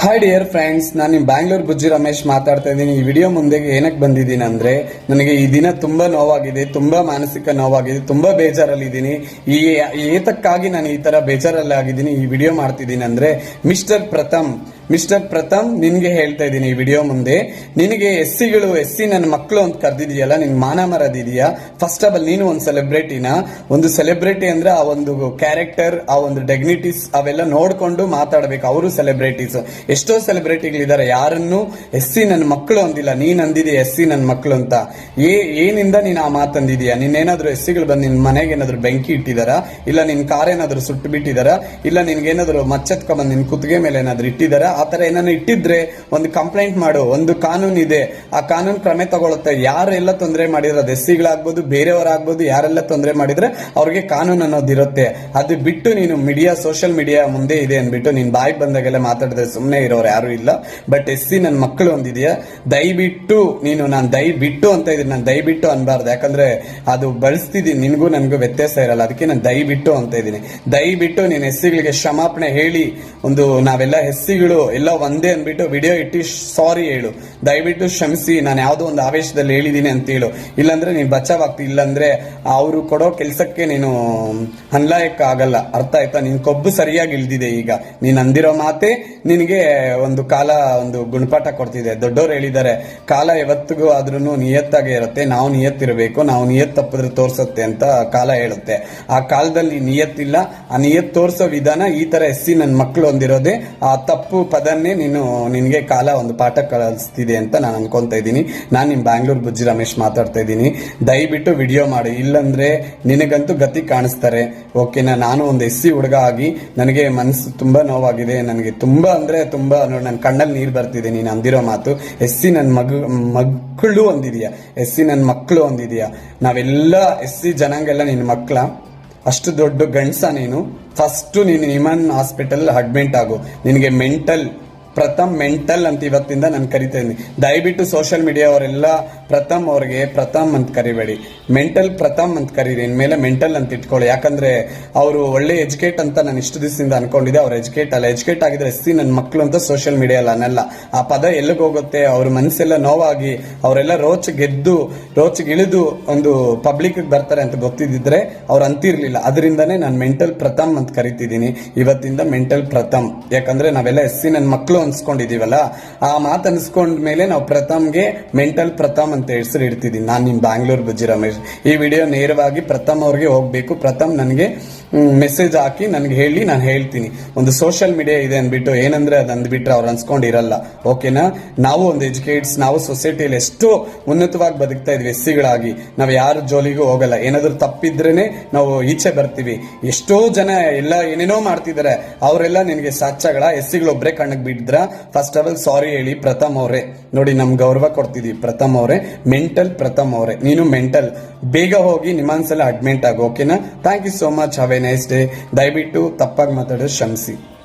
Hi dear friends ನಾನು ನಿಮ್ಮ ಬ್ಯಾಂಗ್ಳೂರ್ ಬುಜ್ಜಿ ರಮೇಶ್ ಮಾತಾಡ್ತಾ ಇದ್ದೀನಿ. ಈ ವಿಡಿಯೋ ಮುಂದೆ ಏನಕ್ಕೆ ಬಂದಿದ್ದೀನಿ ಅಂದರೆ ನನಗೆ ಈ ದಿನ ತುಂಬ ನೋವಾಗಿದೆ, ತುಂಬ ಮಾನಸಿಕ ನೋವಾಗಿದೆ, ತುಂಬ ಬೇಜಾರಲ್ಲಿದ್ದೀನಿ. ಈ ಏತಕ್ಕಾಗಿ ನಾನು ಈ ಥರ ಬೇಜಾರಲ್ಲಿ ಆಗಿದ್ದೀನಿ ಈ ವಿಡಿಯೋ ಮಾಡ್ತಿದ್ದೀನಿ ಅಂದರೆ ಮಿಸ್ಟರ್ ಪ್ರಥಮ್ ಮಿಸ್ಟರ್ ಪ್ರಥಮ್, ನಿನ್ಗೆ ಹೇಳ್ತಾ ಇದ್ದೀನಿ ಈ ವಿಡಿಯೋ ಮುಂದೆ. ನಿನಗೆ ಎಸ್ ಸಿಗಳು ಎಸ್ ಸಿ ನನ್ನ ಮಕ್ಕಳು ಅಂತ ಕರೆದಿದೆಯಲ್ಲ, ನಿನ್ ಮಾನ ಮರದಿದೆಯಾ ಫಸ್ಟ್ ಆಫ್ ಆಲ್ ನೀನು ಒಂದು ಸೆಲೆಬ್ರಿಟಿನ ಒಂದು ಸೆಲೆಬ್ರಿಟಿ ಅಂದ್ರೆ ಆ ಒಂದು ಕ್ಯಾರೆಕ್ಟರ್ ಆ ಒಂದು ಡೆಗ್ನಿಟೀಸ್ ಅವೆಲ್ಲ ನೋಡಿಕೊಂಡು ಮಾತಾಡಬೇಕು. ಅವರು ಸೆಲೆಬ್ರಿಟೀಸ್ ಎಷ್ಟೋ ಸೆಲೆಬ್ರಿಟಿಗಳಿದ್ದಾರೆ ಯಾರನ್ನು ಎಸ್ ಸಿ ನನ್ನ ಮಕ್ಕಳು ಅಂದಿಲ್ಲ. ನೀನ್ ಅಂದಿದೆ ಎಸ್ ಸಿ ನನ್ನ ಮಕ್ಕಳು ಅಂತ. ಏ, ಏನಿಂದ ನೀನು ಆ ಮಾತಂದಿದೀಯ? ನಿನ್ನೇನಾದ್ರೂ ಎಸ್ ಸಿಗಳು ಬಂದು ನಿನ್ನ ಮನೆಗೆ ಏನಾದ್ರು ಬೆಂಕಿ ಇಟ್ಟಿದಾರಾ? ಇಲ್ಲ ನಿನ್ನ ಕಾರ್ ಏನಾದ್ರು ಸುಟ್ಟು ಬಿಟ್ಟಿದಾರಾ ಇಲ್ಲ ನಿನ್ಗೇನಾದ್ರು ಮಚ್ಚತ್ಕೊಂಡ್ ನಿನ್ನ ಕುತ್ತಿಗೆ ಮೇಲೆ ಏನಾದ್ರು ಇಟ್ಟಿದಾರ? ಆ ತರ ಏನಾದ್ರು ಇಟ್ಟಿದ್ರೆ ಒಂದು ಕಂಪ್ಲೇಂಟ್ ಮಾಡು ಒಂದು ಕಾನೂನು ಇದೆ, ಆ ಕಾನೂನು ಕ್ರಮ ತಗೊಳುತ್ತೆ ಯಾರೆಲ್ಲ ತೊಂದರೆ ಮಾಡಿರೋದು? ಎಸ್ ಸಿಗಳಾಗ್ಬೋದು ಬೇರೆಯವರಾಗ್ಬೋದು, ಯಾರೆಲ್ಲ ತೊಂದರೆ ಮಾಡಿದ್ರೆ ಅವ್ರಿಗೆ ಕಾನೂನು ಅನ್ನೋದಿರುತ್ತೆ ಅದು ಬಿಟ್ಟು ನೀನು ಮೀಡಿಯಾ ಸೋಷಿಯಲ್ ಮೀಡಿಯಾ ಮುಂದೆ ಇದೆ ಅಂದ್ಬಿಟ್ಟು ನೀನು ಬಾಯಿ ಬಂದಾಗೆಲ್ಲ ಮಾತಾಡಿದ್ರೆ ಸುಮ್ಮನೆ ಇರೋರು ಯಾರು ಇಲ್ಲ. ಬಟ್ ಎಸ್ ಸಿ ನನ್ನ ಮಕ್ಕಳು ಒಂದಿದೆಯಾ? ದಯವಿಟ್ಟು ನೀನು, ನಾನು ದಯವಿಟ್ಟು ಅಂತ ಇದ್ದೀನಿ. ನಾನು ದಯವಿಟ್ಟು ಅನ್ಬಾರ್ದು. ಯಾಕಂದ್ರೆ ಅದು ಬಳಸ್ತಿದ್ದೀನಿ. ನಿನಗೂ ನನಗೂ ವ್ಯತ್ಯಾಸ ಇರಲ್ಲ. ಅದಕ್ಕೆ ನಾನು ದಯವಿಟ್ಟು ಅಂತ ಇದ್ದೀನಿ. ದಯವಿಟ್ಟು ನೀನು ಎಸ್ ಸಿಗಳಿಗೆ ಕ್ಷಮಾಪಣೆ ಹೇಳಿ. ಒಂದು ನಾವೆಲ್ಲ ಎಸ್ ಎಲ್ಲ ಒಂದೇ ಅಂದ್ಬಿಟ್ಟು ವಿಡಿಯೋ ಇಟ್ಟು ಸಾರಿ ಹೇಳು. ದಯವಿಟ್ಟು ಕ್ಷಮಿಸಿ, ನಾನು ಯಾವುದೋ ಒಂದು ಆವೇಶದಲ್ಲಿ ಹೇಳಿದ್ದೀನಿ ಅಂತ ಹೇಳು. ಇಲ್ಲಾಂದ್ರೆ ನೀನು ಬಚಾವ್ ಆಗ್ತಿ ಇಲ್ಲಾಂದ್ರೆ ಅವರು ಕೊಡೋ ಕೆಲಸಕ್ಕೆ ನೀನು ಅನ್ಲಾಯಕ ಆಗಲ್ಲ ಅರ್ಥ ಆಯ್ತಾ? ನಿನ್ ಕೊಬ್ಬು ಸರಿಯಾಗಿ ಇಳ್ದಿದೆ ಈಗ. ನೀನ್ ಅಂದಿರೋ ಮಾತೆ ನಿನಗೆ ಒಂದು ಕಾಲ ಒಂದು ಗುಣಪಾಠ ಕೊಡ್ತಿದೆ. ದೊಡ್ಡವರು ಹೇಳಿದ್ದಾರೆ, ಕಾಲ ಯಾವತ್ತಿಗೂ ಆದ್ರೂ ನಿಯತ್ತಾಗೆ ಇರುತ್ತೆ. ನಾವು ನಿಯತ್ತಿರಬೇಕು, ನಾವು ನಿಯತ್ ತಪ್ಪಿದ್ರೆ ತೋರ್ಸತ್ತೆ ಅಂತ ಕಾಲ ಹೇಳುತ್ತೆ. ಆ ಕಾಲದಲ್ಲಿ ನಿಯತ್ತಿಲ್ಲ, ಆ ನಿಯತ್ ತೋರ್ಸೋ ವಿಧಾನ ಈ ತರ ಎಸ್ಸಿ ನನ್ನ ಮಕ್ಕಳು ಹೊಂದಿರೋದೇ ಆ ತಪ್ಪು ಪದನ್ನೇ ನೀನು, ನಿನಗೆ ಕಾಲ ಒಂದು ಪಾಠ ಕಲಿಸ್ತಿದೆ ಅಂತ ನಾನು ಅನ್ಕೊತಾ ಇದ್ದೀನಿ. ನಾನು ನಿಮ್ಮ ಬ್ಯಾಂಗ್ಳೂರ್ ಬುಜ್ಜಿ ರಮೇಶ್ ಮಾತಾಡ್ತಾ ಇದ್ದೀನಿ. ದಯವಿಟ್ಟು ವಿಡಿಯೋ ಮಾಡಿ. ಇಲ್ಲಂದ್ರೆ ನಿನಗಂತೂ ಗತಿ ಕಾಣಿಸ್ತಾರೆ. ಓಕೆನಾ ನಾನು ಒಂದು ಎಸ್ ಸಿ ಹುಡುಗ ಆಗಿ ನನಗೆ ಮನಸ್ಸು ತುಂಬ ನೋವಾಗಿದೆ. ನನಗೆ ತುಂಬ ಅಂದರೆ ತುಂಬ ನೋಡಿ ನನ್ನ ಕಣ್ಣಲ್ಲಿ ನೀರು ಬರ್ತಿದೆ. ನೀನು ಅಂದಿರೋ ಮಾತು. ಎಸ್ ಸಿ ನನ್ನ ಮಗ ಮಕ್ಕಳು ಒಂದಿದೆಯಾ? ಎಸ್ ಸಿ ನನ್ನ ಮಕ್ಕಳು ಒಂದಿದೆಯಾ? ನಾವೆಲ್ಲ ಎಸ್ ಸಿ ಜನಾಂಗೆಲ್ಲ ನಿನ್ನ ಮಕ್ಕಳ ಅಷ್ಟು ದೊಡ್ಡ ಗಂಡಸ ನೀನು. ಫಸ್ಟ್ ನೀನು ನಿಮನ್ ಹಾಸ್ಪಿಟಲ್ ಅಡ್ಮಿಂಟ್ ಆಗು. ನಿನಗೆ ಮೆಂಟಲ್ ಪ್ರಥಮ್ ಮೆಂಟಲ್ ಅಂತ ಇವತ್ತಿಂದ ನಾನು ಕರಿತಾ ಇದ್ದೀನಿ ದಯವಿಟ್ಟು ಸೋಷಿಯಲ್ ಮೀಡಿಯಾ ಅವರೆಲ್ಲ ಪ್ರಥಮ್ ಅವ್ರಿಗೆ ಪ್ರಥಮ್ ಅಂತ ಕರಿಬೇಡಿ. ಮೆಂಟಲ್ ಪ್ರಥಮ್ ಅಂತ ಕರೀರಿ, ಇನ್ಮೇಲೆ ಮೆಂಟಲ್ ಅಂತ ಇಟ್ಕೊಳ್ಳಿ. ಯಾಕಂದ್ರೆ ಅವರು ಒಳ್ಳೆ ಎಜುಕೇಟ್ ಅಂತ ನಾನು ಇಷ್ಟು ದಿವಸದಿಂದ ಅನ್ಕೊಂಡಿದ್ದೆ. ಅವ್ರು ಎಜುಕೇಟ್ ಅಲ್ಲ. ಎಜುಕೇಟ್ ಆಗಿದ್ರೆ ಎಸ್ ಸಿ ನನ್ನ ಮಕ್ಕಳು ಅಂತ ಸೋಷಿಯಲ್ ಮೀಡಿಯಾ ಅನ್ನಲ್ಲ. ಆ ಪದ ಎಲ್ಲಿಗೆ ಹೋಗುತ್ತೆ? ಅವ್ರ ಮನಸ್ಸೆಲ್ಲ ನೋವಾಗಿ, ಅವರೆಲ್ಲ ರೋಚ್ ಗೆದ್ದು ಇಳಿದು ಒಂದು ಪಬ್ಲಿಕ್ ಬರ್ತಾರೆ ಅಂತ ಗೊತ್ತಿದ್ದಿದ್ರೆ ಅವ್ರು ಅಂತಿರ್ಲಿಲ್ಲ. ಅದರಿಂದನೇ ನಾನು ಮೆಂಟಲ್ ಪ್ರಥಮ್ ಅಂತ ಕರಿತಿದ್ದೀನಿ. ಇವತ್ತಿಂದ ಮೆಂಟಲ್ ಪ್ರಥಮ್. ಯಾಕಂದ್ರೆ ನಾವೆಲ್ಲ ಎಸ್ ಸಿ ನನ್ನ ಮಕ್ಕಳು ಅನ್ಸ್ಕೊಂಡಿದೀವಲ್ಲ ಆ ಮಾತು ಅನ್ಸ್ಕೊಂಡ ಮೇಲೆ ನಾವು ಪ್ರಥಮ್ಗೆ ಮೆಂಟಲ್ ಪ್ರಥಮ್ ಅಂತ ಹೆಸರು ಇಡ್ತಿದ್ದೀನಿ ನಾನು ನಿಮ್ಮ ಬ್ಯಾಂಗ್ಳೂರ್ ಬುಜ್ಜಿ ರಮೇಶ್. ಈ ವಿಡಿಯೋ ನೇರವಾಗಿ ಪ್ರಥಮ್ ಅವ್ರಿಗೆ ಹೋಗ್ಬೇಕು. ಪ್ರಥಮ್ ನನಗೆ ಮೆಸೇಜ್ ಹಾಕಿ ನನಗೆ ಹೇಳಿ ನಾನು ಹೇಳ್ತೀನಿ. ಒಂದು ಸೋಷಿಯಲ್ ಮೀಡಿಯಾ ಇದೆ ಅಂದ್ಬಿಟ್ಟು ಏನಂದ್ರೆ ಅದು ಅಂದ್ಬಿಟ್ರೆ ಅವ್ರು ಅನ್ಸ್ಕೊಂಡಿರಲ್ಲ. ಓಕೆನಾ ನಾವು ಒಂದು ಎಜುಕೇಟ್ಸ್ ನಾವು ಸೊಸೈಟಿಯಲ್ಲಿ ಎಷ್ಟೋ ಉನ್ನತವಾಗಿ ಬದುಕ್ತಾ ಇದ್ವಿ ಎಸ್ ಸಿಗಳಾಗಿ ನಾವು ಯಾರ ಜೋಲಿಗೂ ಹೋಗಲ್ಲ. ಏನಾದರೂ ತಪ್ಪಿದ್ರೇನೆ ನಾವು ಈಚೆ ಬರ್ತೀವಿ. ಎಷ್ಟೋ ಜನ ಎಲ್ಲ ಏನೇನೋ ಮಾಡ್ತಿದ್ದಾರೆ ಅವರೆಲ್ಲ ನಿನಗೆ ಸಾಚಗಳ ಎಸ್ ಒಬ್ಬರೇ ಕಣ್ಣಿಗೆ ಬಿಟ್ಟಿದ್ರ ಫಸ್ಟ್ ಆಫ್ ಆಲ್ ಸಾರಿ ಹೇಳಿ, ಪ್ರಥಮ್ ಅವರೇ. ನೋಡಿ, ನಮ್ ಗೌರವ ಕೊಡ್ತಿದೀವಿ. ಪ್ರಥಮ್ ಅವರೇ ಮೆಂಟಲ್ ಪ್ರಥಮ್ ಅವರೇ. ನೀನು ಮೆಂಟಲ್ ಬೇಗ ಹೋಗಿ ನಿಮ್ಮನ್ಸಲ್ಲಿ ಅಡ್ಮಿಂಟ್ ಆಗು ಓಕೆನಾ thank you so much have a nice day ದಯವಿಟ್ಟು ತಪ್ಪಾಗಿ ಮಾತಾಡೋದು ಕ್ಷಮಿಸಿ.